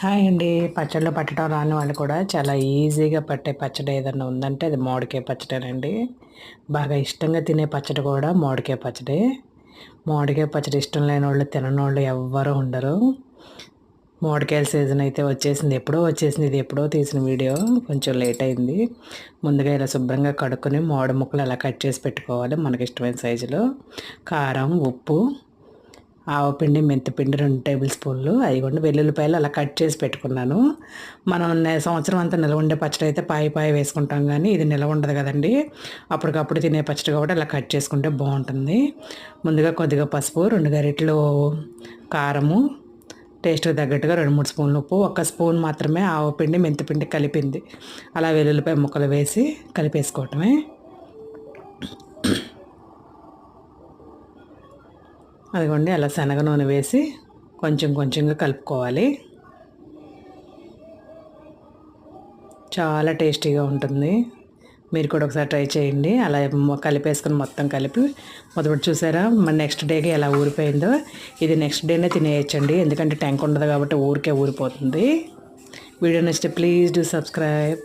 Hi అండి. పచ్చళ్ళు పట్టడం రాని వాళ్ళు కూడా చాలా ఈజీగా పట్టే పచ్చడి ఏదైనా ఉందంటే అది మామిడికాయ పచ్చడేనండి. బాగా ఇష్టంగా తినే పచ్చడి కూడా మామిడికాయ పచ్చడి. మామిడికాయ పచ్చడి ఇష్టం లేని వాళ్ళు తినని వాళ్ళు ఎవ్వరూ ఉండరు. మామిడికాయల సీజన్ అయితే వచ్చేసింది. ఎప్పుడో వచ్చేసింది. ఇది ఎప్పుడో తీసిన వీడియో. కొంచెం లేట్ అయింది. ముందుగా ఇలా శుభ్రంగా కడుక్కొని మామిడి ముక్కలు ఎలా కట్ చేసి పెట్టుకోవాలి మనకి ఇష్టమైన సైజులో. కారం ఉప్పు ఆవపిండి మెంతిపిండి రెండు టేబుల్ స్పూన్లు. అవి కూడా వెల్లుల్లిపాయలు అలా కట్ చేసి పెట్టుకున్నాను. మనం సంవత్సరం అంతా నిల్వ ఉండే పచ్చడి అయితే పాయి పాయి వేసుకుంటాం కానీ ఇది నిల్వ ఉండదు కదండి. అప్పటికప్పుడు తినే పచ్చడి కాబట్టి అలా కట్ చేసుకుంటే బాగుంటుంది. ముందుగా కొద్దిగా పసుపు రెండు గరిటెలు కారము టేస్ట్కి తగ్గట్టుగా రెండు మూడు స్పూన్లు ఉప్పు ఒక స్పూన్ మాత్రమే ఆవపిండి మెంతిపిండి కలిపింది. అలా వెల్లుల్లిపాయ ముక్కలు వేసి కలిపేసుకోవటమే. అదిగోండి అలా శనగ నూనె వేసి కొంచెం కొంచెంగా కలుపుకోవాలి. చాలా టేస్టీగా ఉంటుంది. మీరు కూడా ఒకసారి ట్రై చేయండి. అలా కలిపేసుకుని మొత్తం కలిపి. మొదటి చూసారా? మన నెక్స్ట్ డేకి ఎలా ఊరిపోయిందో. ఇది నెక్స్ట్ డేనే తినేయచ్చండి. ఎందుకంటే ట్యాంక్ ఉండదు కాబట్టి ఊరికే ఊరిపోతుంది. వీడియో నచ్చితే ప్లీజ్ డూ సబ్స్క్రైబ్.